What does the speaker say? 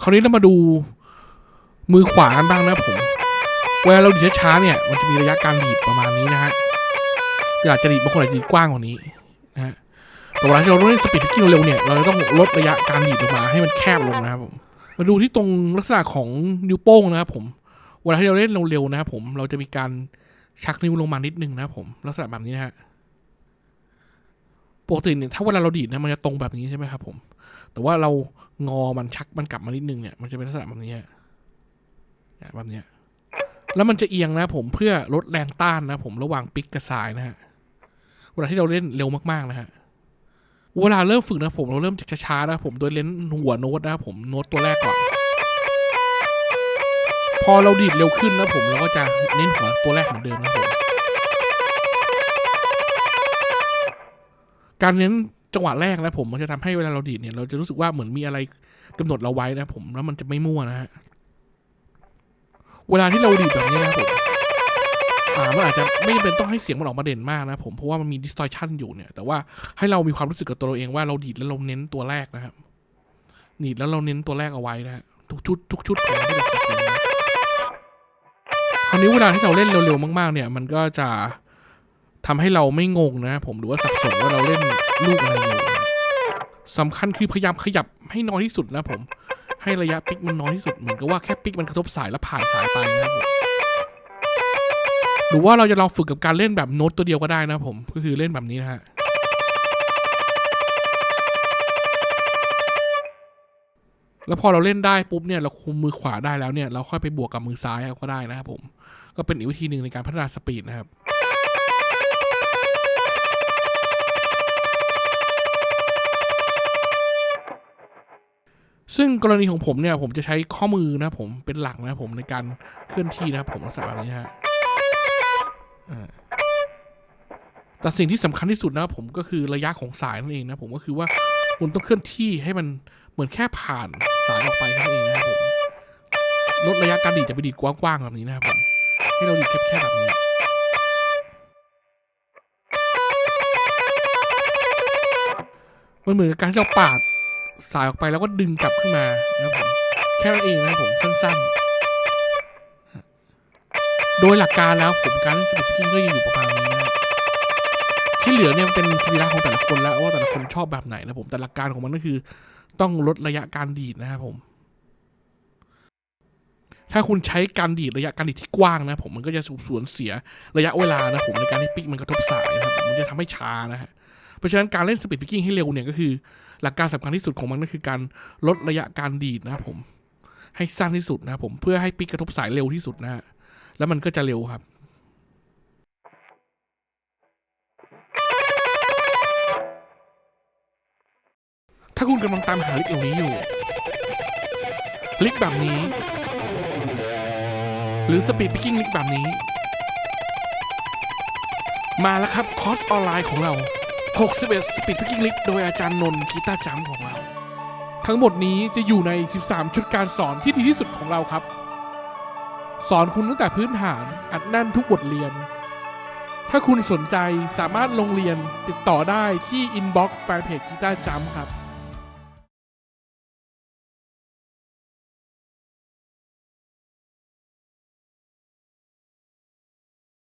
คราวนี้เรามาดูมือขวากันบ้างนะผม เวลาเราดีดช้าๆเนี่ย มันจะมีระยะการดีดประมาณนี้นะฮะอยากจะดีดบางคนอาจจะดีดกว้างกว่านี้นะฮะแต่เวลาที่เราเล่นสปีดพิกกิ้งเร็วเนี่ย เราจะต้องลดระยะการดีดลงมาให้มันแคบลงนะครับผม มาดูที่ตรงลักษณะของนิ้วโป้งนะครับผม เวลาที่เราเล่นเร็วๆนะครับผม เราจะมีการชักนิ้วลงมานิดนึงนะครับผม ลักษณะแบบนี้นะฮะ กติเนี่ยถ้าเวลาเราดีดนะมันจะตรงแบบนี้ใช่ไหมครับผม แต่ว่าเรางอมันชักมันกลับมานิดนึงเนี่ยมันจะเป็นลักษณะแบบนี้แบบนี้แล้วมันจะเอียงนะผมเพื่อลดแรงต้านนะผมระหว่างปิกกับสายนะฮะเวลาที่เราเล่นเร็วมากๆนะฮะเวลาเริ่มฝึกนะผมเราเริ่มจากช้าๆนะผมโดยเล่นหัวโน้ตนะผมโน้ตตัวแรกก่อนพอเราดีดเร็วขึ้นนะผมเราก็จะเน้นหัวตัวแรกเหมือนเดิมนะผม การเน้นจังหวะแรกนะผมมันจะทำให้เวลาเราดีดเนี่ย เราจะรู้สึกว่าเหมือนมีอะไรกำหนดเราไว้นะผมแล้วมันจะไม่มั่วนะฮะเวลาที่เราดีดแบบนี้นะผมอ่ามันอาจจะไม่เป็นต้องให้เสียงมันออกมาเด่นมากนะผมเพราะว่ามันมี distortion อยู่เนี่ย แต่ว่าให้เรามีความรู้สึกกับตัวเราเองว่าเราดีดแล้วเราเน้นตัวแรกนะครับดีดแล้วเราเน้นตัวแรกเอาไว้นะฮะทุกชุดทุกชุดของมันที่เป็นซีเควนต์นะคราวนี้เวลาที่เราเล่นเร็วๆมากๆ เนี่ย มันก็จะ ทำให้เราไม่งงนะ ผมหรือว่าสับสนว่าเราเล่นลูกอะไรอยู่สำคัญคือพยายามขยับให้น้อยที่สุดนะผม ให้ระยะปิกมันน้อยที่สุดเหมือนกับว่าแค่ปิกมันกระทบสายแล้วผ่านสายไปนะครับผมหรือว่าเราจะลองฝึกกับการเล่นแบบโน้ตตัวเดียวก็ได้นะผมก็คือเล่นแบบนี้นะฮะแล้วพอเราเล่นได้ปุ๊บเนี่ยเราคุมมือขวาได้แล้วเนี่ยเราค่อยไปบวกกับมือซ้ายก็ได้นะครับผม ก็เป็นอีกวิธีหนึ่งในการพัฒนาสปีดนะครับ ซึ่งกรณีของผมเนี่ยผมจะใช้ข้อมือนะผมเป็นหลักนะผมในการเคลื่อนที่นะครับผมลักษณะแบบนี้ฮะแต่สิ่งที่สำคัญที่สุดนะผมก็คือระยะของสายนั่นเองนะผมก็คือว่าคุณต้องเคลื่อนที่ให้มันเหมือนแค่ผ่านสายออกไปแค่นั้นเองนะครับผมลดระยะการดีดจะไปดีดกว้างๆแบบนี้นะครับผมให้เราดีดแคบๆแบบนี้มันเหมือนกับการที่เราปาด สายออกไปแล้วก็ดึงกลับขึ้นมานะครับผมแค่นั้นเองนะครับผมสั้นๆ โดยหลักการแล้วผมการเล่นสปีดพิกิ้งก็ยังอยู่ประมาณนี้นะที่เหลือเนี่ยมันเป็นสรีระของแต่ละคนแล้วว่าแต่ละคนชอบแบบไหนนะผมแต่หลักการของมันก็คือ ต้องลดระยะการดีดนะครับผมถ้าคุณใช้การดีดระยะการดีดที่กว้างนะผมมันก็จะสูญเสียระยะเวลานะผมในการที่ปิกมันกระทบสายนะครับมันจะทำให้ช้านะฮะ ราะฉะนั้นการเล่นสปีดพิกกิ้งให้เร็วเนี่ยก็คือ หลักการสำคัญที่สุดของมันก็คือการลดระยะการดีดนะครับผม ให้สั้นที่สุดนะครับผมเพื่อให้ปิกกระทบสายเร็วที่สุดนะฮะแล้วมันก็จะเร็วครับถ้าคุณกำลังตามหาลิกเหล่านี้อยู่ ลิกแบบนี้ หรือสปีดพิกิ้งลิกแบบนี้ มาแล้วครับคอร์สออนไลน์ของเรา 61สปีดพิกิ้งลิกโดยอาจารย์นนท์กีตาร์จัมของเรา ทั้งหมดนี้จะอยู่ใน 13 ชุดการสอนที่ดีที่สุดของเราครับ สอนคุณตั้งแต่พื้นฐานอัดแน่นทุกบทเรียน ถ้าคุณสนใจสามารถลงเรียนติดต่อได้ที่อินบ็อกซ์แฟนเพจกีตาร์จัมครับ